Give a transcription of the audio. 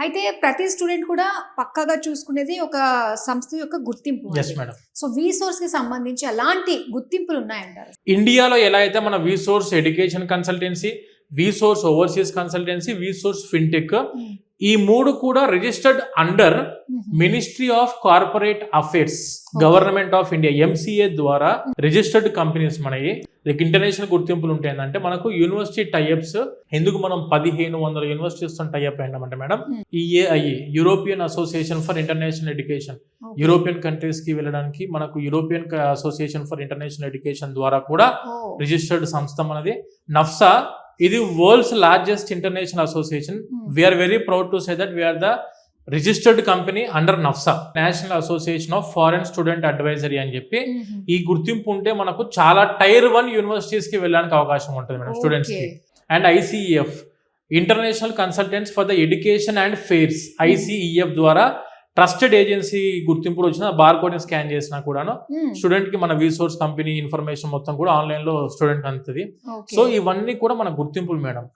అయితే ప్రతి స్టూడెంట్ కూడా పక్కాగా చూసుకునేది ఒక సంస్థ యొక్క గుర్తింపు సో వి సోర్స్కి సంబంధించి ఎలాంటి గుర్తింపులు ఉన్నాయంటారు? ఇండియాలో ఎలా అయితే మన we source education consultancy we source overseas consultancy we source fintech ఈ మూడు కూడా registered under ministry of corporate affairs government of India MCA ద్వారా రిజిస్టర్డ్ కంపెనీస్ మనవి లైక్ ఇంటర్నేషనల్ గుర్తింపులు ఉంటాయి అంటే మనకు యూనివర్సిటీ టైఅప్స్ ఎందుకు మనం పదిహేను వందల యూనివర్సిటీస్ టైఅప్ అయినామంటే మేడం. ఈ AIA European association for international education European కంట్రీస్కి వెళ్ళడానికి మనకు European association for international education ద్వారా కూడా రిజిస్టర్డ్ సంస్థ మనది. నఫ్సా ఇది world's largest international association we're very proud to say that we're the registered company under NAFSA national association of foreign student advisory అని చెప్పి ఈ గుర్తింపు ఉంటే మనకు చాలా టైర్ వన్ యూనివర్సిటీస్కి వెళ్ళడానికి అవకాశం ఉంటుంది మేడం స్టూడెంట్స్కి. And ICEF international consultants for the education and fairs ICEF ద్వారా ట్రస్టెడ్ ఏజెన్సీ గుర్తింపులు వచ్చిన బార్ కోడ్ని స్కాన్ చేసినా కూడాను స్టూడెంట్కి మన రీసోర్స్ కంపెనీ ఇన్ఫర్మేషన్ మొత్తం కూడా ఆన్లైన్లో స్టూడెంట్ అందుతుంది సో ఇవన్నీ కూడా మన గుర్తింపులు మేడం.